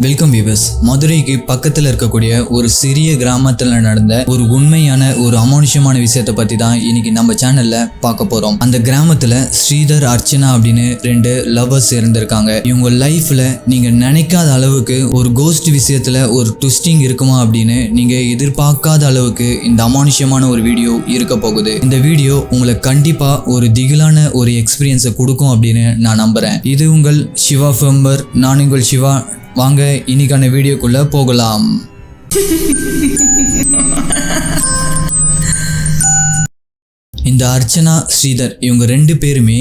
Welcome viewers மதுரைக்கு பக்கத்தில் இருக்கக்கூடிய ஒரு சிறிய கிராமத்தில் நடந்த ஒரு உண்மையான ஒரு அமானுஷமான விஷயத்தை பற்றி தான் இன்னைக்கு நம்ம சேனலில் பார்க்க போகிறோம் அந்த கிராமத்தில் ஸ்ரீதர் அர்ச்சனா அப்படின்னு ரெண்டு லவர்ஸ் இருந்திருக்காங்க. இவங்க லைஃப்பில் நீங்கள் நினைக்காத அளவுக்கு ஒரு கோஸ்ட் விஷயத்தில் ஒரு ட்விஸ்டிங் இருக்குமா அப்படின்னு நீங்கள் எதிர்பார்க்காத அளவுக்கு இந்த அமானுஷமான ஒரு வீடியோ இருக்க போகுது. இந்த வீடியோ உங்களை கண்டிப்பாக ஒரு திகிலான ஒரு எக்ஸ்பீரியன்ஸை கொடுக்கும் அப்படின்னு நான் நம்புகிறேன் இது உங்கள் சிவா ஃபெம்பர் நான் உங்கள் சிவா வாங்க இன்னைக்கான வீடியோக்குள்ள போகலாம். இந்த அர்ச்சனா ஸ்ரீதர் இவங்க ரெண்டு பேருமே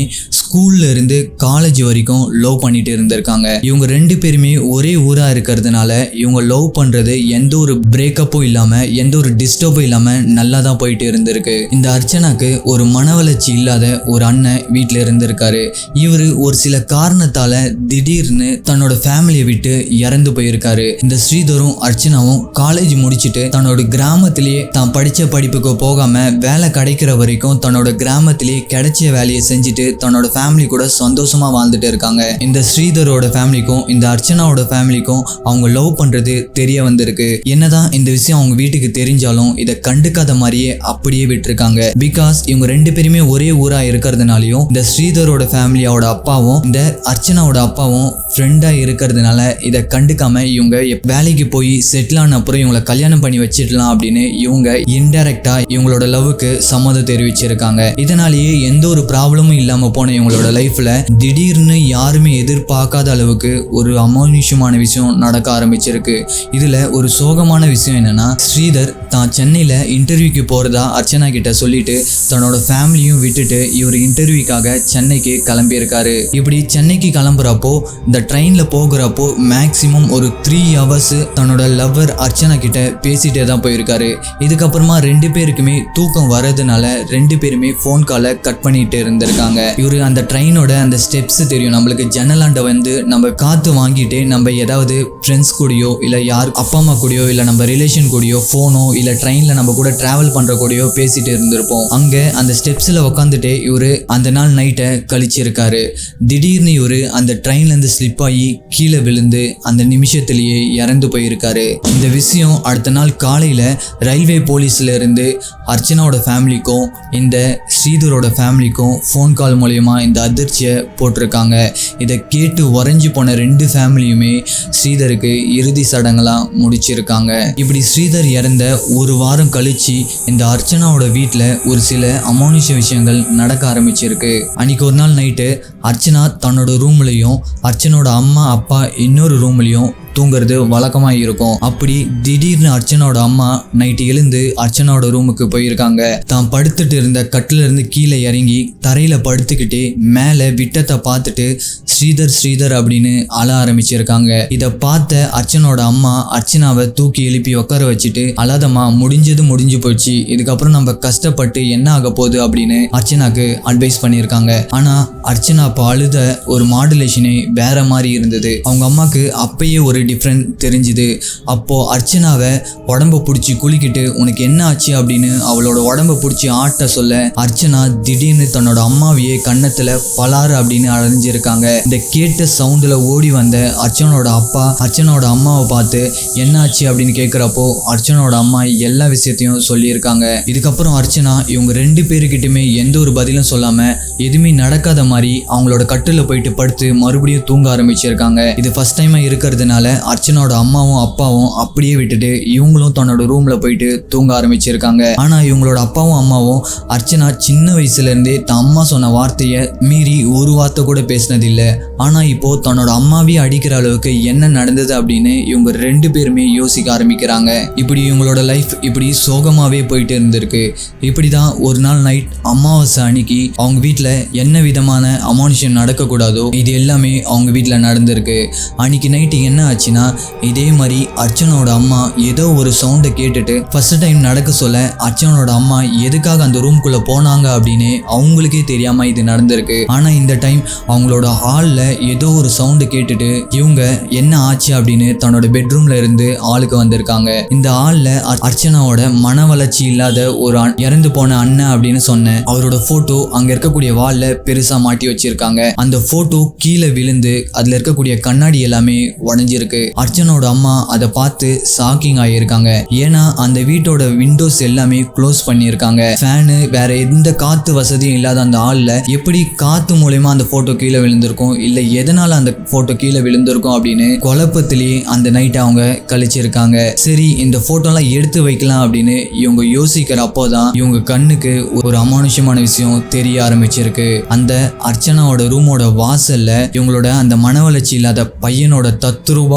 ஸ்கூல்ல இருந்து காலேஜ் வரைக்கும் லவ் பண்ணிட்டு இருந்திருக்காங்க. இவங்க ரெண்டு பேருமே ஒரே ஊரா இருக்கிறதுனால இவங்க லவ் பண்றது எந்த ஒரு பிரேக்கப்பும் இல்லாம எந்த ஒரு டிஸ்டர்பும் இல்லாம நல்லா தான் போயிட்டு இருந்திருக்கு. இந்த அர்ச்சனாக்கு ஒரு மன வளர்ச்சி இல்லாத ஒரு அண்ணன் வீட்டில் இருந்திருக்காரு. இவர் ஒரு சில காரணத்தால திடீர்னு தன்னோட ஃபேமிலியை விட்டு இறந்து போயிருக்காரு. இந்த ஸ்ரீதரும் அர்ச்சனாவும் காலேஜ் முடிச்சுட்டு தன்னோட கிராமத்திலேயே தான் படிச்ச படிப்புக்கு போகாம வேலை கிடைக்கிற வரைக்கும் தன்னோட கிராமத்திலேயே கிடைச்ச வேலையை செஞ்சுட்டு தன்னோட ஃபேமிலி கூட சந்தோஷமாக வாழ்ந்துட்டு இருக்காங்க. இந்த ஸ்ரீதரோட ஃபேமிலிக்கும் இந்த அர்ச்சனாவோட ஃபேமிலிக்கும் அவங்க லவ் பண்ணுறது தெரிய வந்திருக்கு. என்னதான் இந்த விஷயம் அவங்க வீட்டுக்கு தெரிஞ்சாலும் இதை கண்டுக்காத மாதிரியே அப்படியே விட்டுருக்காங்க. பிகாஸ் இவங்க ரெண்டு பேருமே ஒரே ஊராக இருக்கிறதுனாலையும் இந்த ஸ்ரீதரோட ஃபேமிலியோட அப்பாவும் இந்த அர்ச்சனாவோட அப்பாவும் ஃப்ரெண்டாக இருக்கிறதுனால இதை கண்டுக்காம இவங்க வேலைக்கு போய் செட்டில் ஆன அப்புறம் இவங்களை கல்யாணம் பண்ணி வச்சிடலாம் அப்படின்னு இவங்க இன்டெரக்டாக இவங்களோட லவ்வுக்கு சம்மதம் தெரிவிச்சிருக்காங்க. இதனாலேயே எந்த ஒரு ப்ராப்ளமும் இல்லாமல் போன இவங்க இவங்களோட லைஃப்ல திடீர்னு யாருமே எதிர்பார்க்காத அளவுக்கு ஒரு அமானுஷமான விஷயம் நடக்க ஆரம்பிச்சிருக்கு. இதுல ஒரு சோகமான விஷயம் என்னன்னா ஸ்ரீதர் தான் சென்னையில இன்டர்வியூக்கு போறதா அர்ச்சனா கிட்ட சொல்லிட்டு தன்னோட ஃபேமிலியும் விட்டுட்டு இவர் இன்டர்வியூக்காக சென்னைக்கு கிளம்பியிருக்காரு. இப்படி சென்னைக்கு கிளம்புறப்போ இந்த ட்ரெயின்ல போகிறப்போ மேக்சிமம் ஒரு த்ரீ ஹவர்ஸ் தன்னோட லவ்வர் அர்ச்சனா கிட்ட பேசிட்டே தான் போயிருக்காரு. இதுக்கப்புறமா ரெண்டு பேருக்குமே தூக்கம் வர்றதுனால ரெண்டு பேருமே ஃபோன் காலை கட் பண்ணிட்டு இருந்திருக்காங்க. இவரு அந்த ட்ரெயினோட அந்த ஸ்டெப்ஸ் தெரியும். நம்மளுக்கு ஜன்னலாண்ட வந்து நம்ம காத்து வாங்கிட்டு நம்ம ஏதாவது ஃப்ரெண்ட்ஸ் கூடயோ இல்லை யார் அப்பா அம்மா கூடயோ இல்லை நம்ம ரிலேஷன் கூடயோ ஃபோனோ இல்லை ட்ரெயினில் நம்ம கூட ட்ராவல் பண்ணுற கூடயோ பேசிட்டு இருந்திருப்போம். அங்கே அந்த ஸ்டெப்ஸில் உட்காந்துட்டு இவரு அந்த நாள் நைட்டை கழிச்சிருக்காரு. திடீர்னு இவர் அந்த ட்ரெயின்லேருந்து ஸ்லிப் ஆகி கீழே விழுந்து அந்த நிமிஷத்திலேயே இறந்து போயிருக்காரு. இந்த விஷயம் அடுத்த நாள் காலையில் ரயில்வே போலீஸ்லேருந்து அர்ச்சனாவோட ஃபேமிலிக்கும் இந்த ஸ்ரீதரோட ஃபேமிலிக்கும் ஃபோன் கால் மூலயமா இந்த அதிர்ச்சியை போட்டிருக்காங்க. இதை கேட்டு உறைஞ்சு போன ரெண்டு ஃபேமிலியுமே ஸ்ரீதருக்கு இறுதி சடங்கெல்லாம் முடிச்சிருக்காங்க. இப்படி ஸ்ரீதர் இறந்த ஒரு வாரம் கழிச்சு இந்த அர்ச்சனாவோட வீட்டில் ஒரு சில அமானுஷ விஷயங்கள் நடக்க ஆரம்பிச்சிருக்கு. அன்னைக்கு ஒரு நாள் நைட்டு அர்ச்சனா தன்னோட ரூம்லையும் அர்ச்சனோட அம்மா அப்பா இன்னொரு ரூம்லையும் தூங்குறது வழக்கமாக இருக்கும் அப்படி திடீர்னு அர்ச்சனோட அம்மா நைட்டு எழுந்து அர்ச்சனாவோட ரூமுக்கு போயிருக்காங்க. தான் படுத்துட்டு இருந்த கட்டிலிருந்து கீழே இறங்கி தரையில் படுத்துக்கிட்டே மேலே விட்டத்தை பார்த்துட்டு ஸ்ரீதர் ஸ்ரீதர் அப்படின்னு அழ ஆரம்பிச்சிருக்காங்க. இதை பார்த்த அர்ச்சனோட அம்மா அர்ச்சனாவை தூக்கி எழுப்பி உட்கார வச்சுட்டு அழாதம்மா முடிஞ்சது முடிஞ்சு போச்சு. இதுக்கப்புறம் நம்ம கஷ்டப்பட்டு என்ன ஆக போகுது? அப்படின்னு அர்ச்சனாக்கு அட்வைஸ் பண்ணியிருக்காங்க. ஆனால் அர்ச்சனா அப்போ அழுத ஒரு மாடுலேஷனே வேற மாதிரி இருந்தது. அவங்க அம்மாக்கு அப்பயே ஒரு டிஃப்ரெண்ட் தெரிஞ்சுது. அப்போது அர்ச்சனாவை உடம்ப பிடிச்சி குலுக்கிட்டு உனக்கு என்ன ஆச்சு? அப்படின்னு அவளோட உடம்ப பிடிச்சி ஆட்ட சொல்ல அர்ச்சனா திடீர்னு தன்னோட அம்மாவையே கன்னத்தில் பலாறு அப்படின்னு அடைஞ்சிருக்காங்க. இந்த கேட்ட சவுண்டில் ஓடி வந்த அர்ச்சனோட அப்பா அர்ச்சனோட அம்மாவை பார்த்து என்ன ஆச்சு? அப்படின்னு கேட்குறப்போ அர்ச்சனோட அம்மா எல்லா விஷயத்தையும் சொல்லியிருக்காங்க. இதுக்கப்புறம் அர்ச்சனா இவங்க ரெண்டு பேருக்கிட்டுமே எந்த ஒரு பதிலும் சொல்லாமல் எதுவுமே நடக்காத மாதிரி அவங்களோட கட்டில் போயிட்டு படுத்து மறுபடியும் தூங்க ஆரம்பிச்சிருக்காங்க. இது ஃபர்ஸ்ட் டைமாக இருக்கிறதுனால அர்ச்சனோட அம்மாவும் அப்பாவும் அப்படியே விட்டுட்டு இவங்களும் தன்னோட ரூம்ல போயிட்டு தூங்க ஆரம்பிச்சிருக்காங்க. ஆனா இவங்களோட அப்பாவும் அம்மாவும் அர்ச்சனா சின்ன வயசுல இருந்தே தன் அம்மா சொன்ன வார்த்தையை மீறி ஒரு வார்த்தை கூட பேசினதில்லை. ஆனா இப்போ தன்னோட அம்மாவே அடிக்கிற அளவுக்கு என்ன நடந்தது அப்படின்னு இவங்க ரெண்டு பேருமே யோசிக்க ஆரம்பிக்கிறாங்க. இப்படி இவங்களோட லைஃப் இப்படி சோகமாவே போயிட்டு இருந்திருக்கு. இப்படிதான் ஒரு நாள் நைட் அமாவாசை அன்னைக்கு அவங்க வீட்டில் என்ன விதமான அமானுஷம் நடக்கக்கூடாதோ இது எல்லாமே அவங்க வீட்டில் நடந்திருக்கு. அன்னைக்கு நைட்டு என்ன ஆச்சு? ஆச்சுன்னா இதே மாதிரி அர்ச்சனோட அம்மா ஏதோ ஒரு சவுண்டை கேட்டுட்டு ஃபர்ஸ்ட் டைம் நடக்க சொல்ல அர்ச்சனோட அம்மா எதுக்காக அந்த ரூம்குள்ள போனாங்க அப்படின்னு அவங்களுக்கே தெரியாம இது நடந்திருக்கு. ஆனா இந்த டைம் அவங்களோட ஹாலில் ஏதோ ஒரு சவுண்டு கேட்டுட்டு இவங்க என்ன ஆச்சு அப்படின்னு தன்னோட பெட்ரூம்ல இருந்து ஆளுக்கு வந்திருக்காங்க. இந்த ஹாலில் அர்ச்சனாவோட மன வளர்ச்சி இல்லாத ஒரு இறந்து போன அண்ணன் அப்படின்னு சொன்னேன் அவரோட போட்டோ அங்க இருக்கக்கூடிய வால்ல பெருசா மாட்டி வச்சிருக்காங்க. அந்த போட்டோ கீழே விழுந்து அதுல இருக்கக்கூடிய கண்ணாடி எல்லாமே உடஞ்சிருக்கு. அர்ச்சனோட அம்மா அதை பார்த்து ஷாக்கிங் ஆகியிருக்காங்க ஏன்னா அந்த வீட்டோட விண்டோஸ் எல்லாமே க்ளோஸ் பண்ணியிருக்காங்க. ஃபேனு வேற எந்த காத்து வசதியும் இல்லாத அந்த ஆளில் எப்படி காத்து மூலயமா அந்த ஃபோட்டோ கீழே விழுந்திருக்கும்? இல்லை எதனால அந்த ஃபோட்டோ கீழே விழுந்திருக்கும் அப்படின்னு குழப்பத்திலேயே அந்த நைட் அவங்க கழிச்சிருக்காங்க. சரி இந்த ஃபோட்டோலாம் எடுத்து வைக்கலாம் அப்படின்னு இவங்க யோசிக்கிற அப்போதான் இவங்க கண்ணுக்கு ஒரு அமானுஷ்யமான விஷயம் தெரிய ஆரம்பிச்சிருக்கு. அந்த அர்ச்சனாவோட ரூமோட வாசல்ல இவங்களோட அந்த மன வளர்ச்சி இல்லாத பையனோட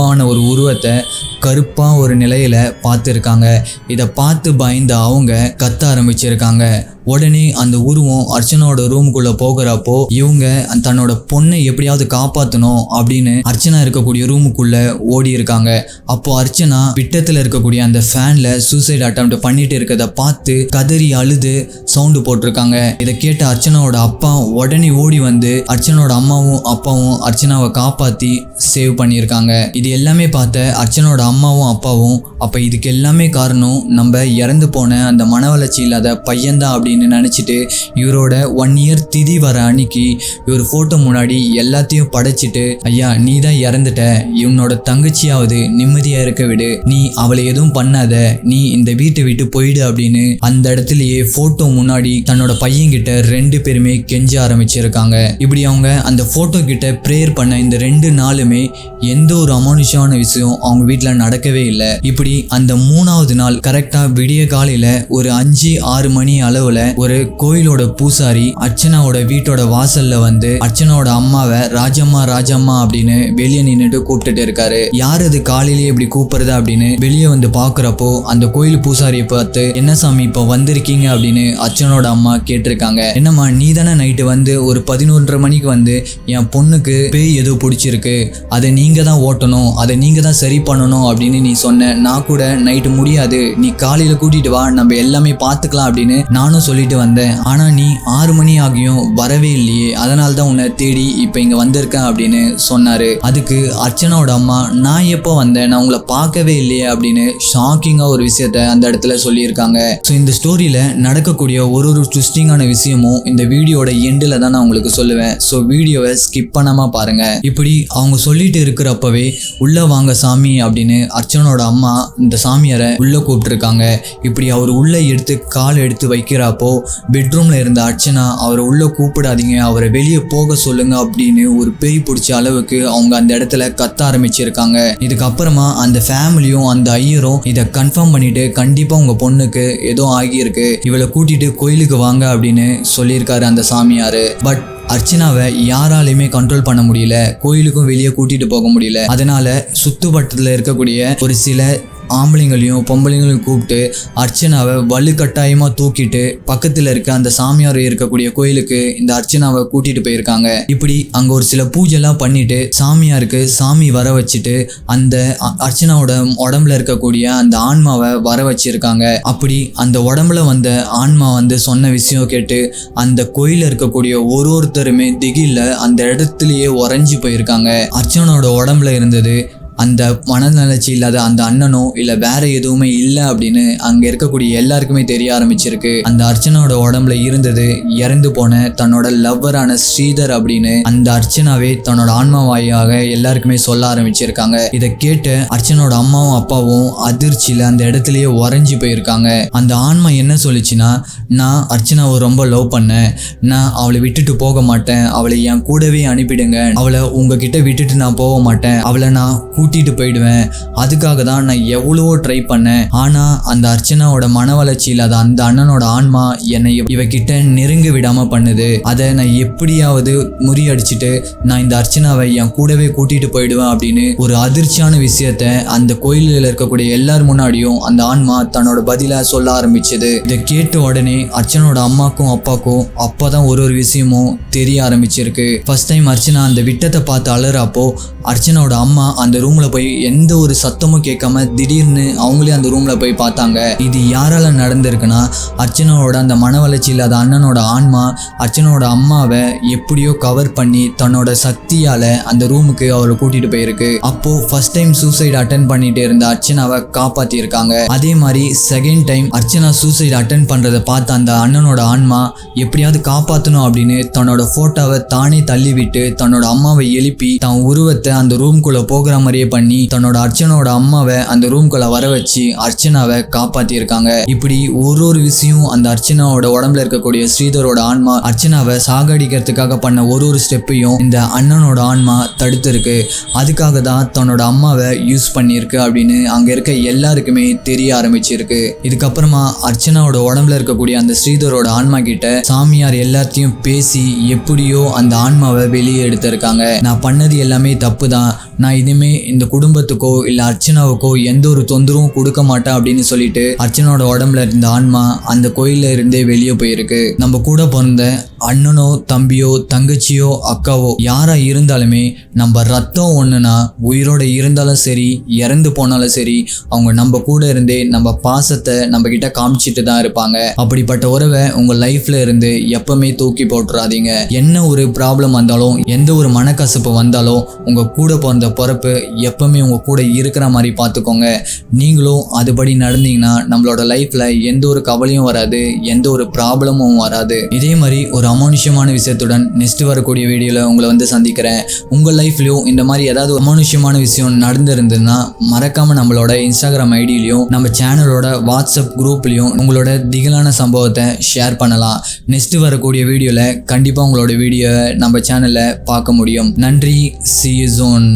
உருவான ஒரு உருவத்தை கருப்பாக ஒரு நிலையில் பார்த்துருக்காங்க. இதை பார்த்து பயந்த அவங்க கத்த ஆரம்பிச்சிருக்காங்க. உடனே அந்த உருவம் அர்ச்சனாவோட ரூமுக்குள்ளே போகிறப்போ இவங்க தன்னோட பொண்ணை எப்படியாவது காப்பாற்றணும் அப்படின்னு அர்ச்சனா இருக்கக்கூடிய ரூமுக்குள்ளே ஓடி இருக்காங்க. அப்போ அர்ச்சனா விட்டத்தில் இருக்கக்கூடிய அந்த ஃபேனில் சூசைட் அட்டம் பண்ணிட்டு இருக்கதை பார்த்து கதறி அழுது சவுண்டு போட்டிருக்காங்க. இதை கேட்ட அர்ச்சனாவோட அப்பா உடனே ஓடி வந்து அர்ச்சனோட அம்மாவும் அப்பாவும் அர்ச்சனாவை காப்பாற்றி சேவ் பண்ணியிருக்காங்க. இது எல்லாமே பார்த்த அர்ச்சனோட அம்மாவும் அப்பாவும் அப்போ இதுக்கு எல்லாமே காரணம் நம்ம இறந்து போன அந்த மன வளர்ச்சி இல்லாத பையன்தான் அப்படின்னு நினச்சிட்டு இவரோட ஒன் இயர் திதி வர அன்னைக்கு இவர் ஃபோட்டோ முன்னாடி எல்லாத்தையும் படைச்சிட்டு ஐயா நீ தான் இறந்துட்ட. இவனோட தங்கச்சியாவது நிம்மதியாக இருக்க விடு. நீ அவளை எதுவும் பண்ணாத. நீ இந்த வீட்டை விட்டு போயிடு அப்படின்னு அந்த இடத்துலயே ஃபோட்டோ முன்னாடி தன்னோட பையன்கிட்ட ரெண்டு பேருமே கெஞ்ச ஆரம்பிச்சிருக்காங்க. இப்படி அவங்க அந்த ஃபோட்டோ கிட்ட ப்ரேயர் பண்ண இந்த ரெண்டு நாளுமே எந்த ஒரு அமானுஷமான விஷயம் அவங்க வீட்டில் நடக்கவே இல்லை. இப்படி அந்த மூணாவது நாள் கரெக்டாக விடிய காலையில் ஒரு அஞ்சு ஆறு மணி அளவில் ஒரு கோயிலோட பூசாரி அர்ச்சனாவோட வீட்டோட வாசல்ல வந்து அர்ச்சனாவோட அம்மாவை ராஜம்மா ராஜம்மா அப்படின்னு வெளியே நின்றுட்டு கூப்பிட்டுட்டு இருக்காரு. யார் அது காலையிலேயே இப்படி கூப்பிடுறது அப்படின்னு வெளியே வந்து பார்க்குறப்போ அந்த கோயில் பூசாரியை பார்த்து என்ன சாமி இப்போ வந்திருக்கீங்க? அப்படின்னு அர்ச்சனோட அம்மா கேட்டிருக்காங்க. என்னம்மா நீ தானே நைட்டு வந்து ஒரு பதினொன்றரை மணிக்கு வந்து என் பொண்ணுக்கு பேய் ஏதோ பிடிச்சிருக்கு. அதை நீங்க தான் ஓட்டணும். அதை நீங்க தான் சரி பண்ணணும். அப்படின்னு நீ சொன்ன நான் கூட நைட்டு முடியாது. நீ காலையில் கூட்டிட்டு வா நம்ம எல்லாமே பார்த்துக்கலாம் அப்படின்னு நானும் சொல்லிட்டு வந்தேன். ஆனால் நீ ஆறு மணி ஆகியும் வரவே இல்லையே. அதனால தான் உன்னை தேடி இப்போ இங்கே வந்திருக்கேன் அப்படின்னு சொன்னாரு. அதுக்கு அர்ச்சனாவோட அம்மா நான் எப்போ வந்தேன்? நான் உங்களை பார்க்கவே இல்லையே அப்படின்னு ஷாக்கிங்காக ஒரு விஷயத்த அந்த இடத்துல சொல்லியிருக்காங்க. ஸோ இந்த ஸ்டோரியில் நடக்கக்கூடிய ஒரு ஒரு ட்விஸ்டிங்கான விஷயமும் இந்த வீடியோட எண்டில் தான் நான் உங்களுக்கு சொல்லுவேன். ஸோ வீடியோவை ஸ்கிப் பண்ணாமல் பாருங்கள் இப்படி அவங்க சொல்லிட்டு இருக்கிறப்பவே உள்ளே வாங்க சாமி அப்படின்னு அர்ச்சனோட அம்மா இந்த சாமியாரை உள்ள கூப்பிட்டுருக்காங்க. இப்படி அவர் உள்ளே எடுத்து கால் எடுத்து வைக்கிறப்போ பெட்ரூம்ல இருந்த அர்ச்சனா அவரை உள்ள கூப்பிடாதீங்க அவரை வெளியே போக சொல்லுங்க அப்படின்னு ஒரு பேய் பிடிச்ச அளவுக்கு அவங்க அந்த இடத்துல கத்த ஆரம்பிச்சிருக்காங்க. இதுக்கப்புறமா அந்த ஃபேமிலியும் அந்த ஐயரும் இதை கன்ஃபார்ம் பண்ணிட்டு கண்டிப்பா உங்க பொண்ணுக்கு ஏதோ ஆகியிருக்கு. இவளை கூட்டிட்டு கோயிலுக்கு வாங்க அப்படின்னு சொல்லியிருக்காரு அந்த சாமியாரு. பட் அர்ச்சனாவை யாராலையுமே கண்ட்ரோல் பண்ண முடியல. கோயிலுக்கும் வெளியே கூட்டிட்டு போக முடியல. அதனால சுத்துவட்டத்தில் இருக்கக்கூடிய ஒரு சில ஆம்பளைங்களையும் பொம்பளைங்களையும் கூப்பிட்டு அர்ச்சனாவை வலுக்கட்டாயமாக தூக்கிட்டு பக்கத்தில் இருக்க அந்த சாமியார் இருக்கக்கூடிய கோயிலுக்கு இந்த அர்ச்சனாவை கூட்டிகிட்டு போயிருக்காங்க. இப்படி அங்கே ஒரு சில பூஜைலாம் பண்ணிட்டு சாமியாருக்கு சாமி வர வச்சுட்டு அந்த அ- அர்ச்சனாவோட உடம்புல இருக்கக்கூடிய அந்த ஆன்மாவை வர வச்சிருக்காங்க. அப்படி அந்த உடம்புல வந்த ஆன்மா வந்து சொன்ன விஷயம் கேட்டு அந்த கோயிலில் இருக்கக்கூடிய ஒரு ஒருத்தருமே திகில்ல அந்த இடத்துலயே உறைஞ்சி போயிருக்காங்க. அர்ச்சனோட உடம்புல இருந்தது அந்த மனநலச்சி இல்லாத அந்த அண்ணனோ இல்ல வேற எதுவுமே இல்லை அப்படின்னு அங்க இருக்கக்கூடிய எல்லாருக்குமே தெரிய ஆரம்பிச்சிருக்கு. அந்த அர்ச்சனாவோட உடம்புல இருந்தது இறந்து போன தன்னோட லவ்வரான ஸ்ரீதர் அப்படின்னு அந்த அர்ச்சனாவே தன்னோட ஆன்மாவாயாக எல்லாருக்குமே சொல்ல ஆரம்பிச்சிருக்காங்க. இதை கேட்டு அர்ச்சனோட அம்மாவும் அப்பாவும் அதிர்ச்சியில அந்த இடத்துலயே உறைஞ்சி போயிருக்காங்க. அந்த ஆன்மா என்ன சொல்லுச்சுன்னா நான் அர்ச்சனாவை ரொம்ப லவ் பண்ணேன். நான் அவளை விட்டுட்டு போக மாட்டேன். அவளை என் கூடவே அனுப்பிடுங்க. அவளை உங்ககிட்ட விட்டுட்டு நான் போக மாட்டேன். அவளை நான் கூட்டிட்டு போயிடுவேன். அதுக்காக தான் நான் எவ்வளவோ ட்ரை பண்ணேன். ஆனா அந்த அர்ச்சனாவோட மன வளர்ச்சியில் அது அந்த அண்ணனோட ஆன்மா என்னை இவகிட்ட நெருங்க விடாம பண்ணுது. அதை நான் எப்படியாவது முறியடிச்சிட்டு நான் இந்த அர்ச்சனாவை என் கூடவே கூட்டிட்டு போயிடுவேன் அப்படின்னு ஒரு அதிர்ச்சியான விஷயத்த அந்த கோயிலில் இருக்கக்கூடிய எல்லார் முன்னாடியும் அந்த ஆன்மா தன்னோட பதிலாக சொல்ல ஆரம்பிச்சது. இதை கேட்ட உடனே அர்ச்சனோட அம்மாக்கும் அப்பாக்கும் அப்பதான் ஒரு ஒரு விஷயமும் தெரிய ஆரம்பிச்சிருக்கு. ஃபர்ஸ்ட் டைம் அர்ச்சனா அந்த விட்டத்தை பார்த்து அழுறப்போ அர்ச்சனோட அம்மா அந்த ரூம் ரூம்ல போய் எந்த ஒரு சத்தமும் கேட்காம திடீர்னு அவங்களே அந்த ரூம்ல போய் பார்த்தாங்க. இது யாரால நடந்திருக்குன்னா அர்ச்சனாவோட அந்த மன வளர்ச்சி இல்லாத அண்ணனோட ஆன்மா அர்ச்சனாவோட அம்மாவை எப்படியோ கவர் பண்ணி தன்னோட சக்தியால அந்த ரூமுக்கு அவரை கூட்டிட்டு போயிருக்கு. அப்போ ஃபர்ஸ்ட் டைம் சூசைட் அட்டன் பண்ணிட்டு இருந்த அர்ச்சனாவை காப்பாத்தி இருக்காங்க அதே மாதிரி second time Archana suicide attempt பண்றதை பார்த்த அந்த அண்ணனோட ஆன்மா எப்படியாவது காப்பாற்றணும் அப்படின்னு தன்னோட போட்டோவை தானே தள்ளி விட்டு தன்னோட அம்மாவை எழுப்பி தன் உருவத்தை அந்த ரூம்குள்ள போகிற மாதிரியே பண்ணி தன்னோட அர்ச்சனோட அம்மாவை அந்த ரூம்குள்ள வர வச்சு அர்ச்சனாவை காப்பாத்திருக்காங்க இப்படி ஒரு ஒரு விஷயம் அந்த அர்ச்சனாவோட உடம்புல இருக்கக்கூடிய ஸ்ரீதரோட ஆன்மா அர்ச்சனாவை சாகடிக்கிறதுக்காக பண்ண ஒரு ஒரு ஸ்டெப்பையும் இந்த அண்ணனோட ஆன்மா தடுத்திருக்கு. அதுக்காக தான் தன்னோட அம்மாவை யூஸ் பண்ணியிருக்கு அப்படின்னு அங்கே இருக்க எல்லாருக்குமே தெரிய ஆரம்பிச்சிருக்கு. இதுக்கப்புறமா அர்ச்சனாவோட உடம்புல இருக்கக்கூடிய அந்த ஸ்ரீதரோட ஆன்மா கிட்ட சாமியார் எல்லாத்தையும் பேசி எப்படியோ அந்த ஆன்மாவை வெளியே எடுத்திருக்காங்க. நான் பண்ணது எல்லாமே தப்பு தான் நான் இனிமே இந்த குடும்பத்துக்கோ இல்ல அர்ச்சனாவுக்கோ எந்த ஒரு தொந்தரவும் கொடுக்க மாட்டேன் அப்படின்னு சொல்லிட்டு அர்ச்சனோட உடம்புல இருந்த ஆன்மா அந்த கோயில்ல இருந்தே வெளியே போயிருக்கு. நம்ம கூட பிறந்த அண்ணனோ தம்பியோ தங்கச்சியோ அக்காவோ யாரா இருந்தாலுமே நம்ம ரத்தம் ஒண்ணுனா உயிரோட இருந்தாலும் சரி இறந்து போனாலும் சரி அவங்க நம்ம கூட இருந்தே நம்ம பாசத்தை நம்ம கிட்ட காமிச்சிட்டு தான் இருப்பாங்க. அப்படிப்பட்ட உறவை உங்க லைஃப்ல இருந்து எப்பவுமே தூக்கி போட்டுறாதீங்க. என்ன ஒரு ப்ராப்ளம் வந்தாலும் எந்த ஒரு மனக்கசப்பு வந்தாலும் உங்க கூட பிறந்த பிறப்பு எப்பவுமே உங்கள் கூட இருக்கிற மாதிரி பார்த்துக்கோங்க. நீங்களும் அதுபடி நடந்தீங்கன்னா நம்மளோட லைஃப்பில் எந்த ஒரு கவலையும் வராது எந்த ஒரு ப்ராப்ளமும் வராது. இதே மாதிரி ஒரு அமானுஷ்யமான விஷயத்துடன் நெக்ஸ்ட் வரக்கூடிய வீடியோவில் உங்களை வந்து சந்திக்கிறேன். உங்கள் லைஃப்லையும் இந்த மாதிரி ஏதாவது அமானுஷ்யமான விஷயம் நடந்திருந்ததுன்னா மறக்காமல் நம்மளோட இன்ஸ்டாகிராம் ஐடியிலையும் நம்ம சேனலோட வாட்ஸ்அப் குரூப்லேயும் உங்களோட திகிலான சம்பவத்தை ஷேர் பண்ணலாம். நெக்ஸ்ட் வரக்கூடிய வீடியோவில் கண்டிப்பாக உங்களோட வீடியோவை நம்ம சேனலில் பார்க்க முடியும். நன்றி. C zone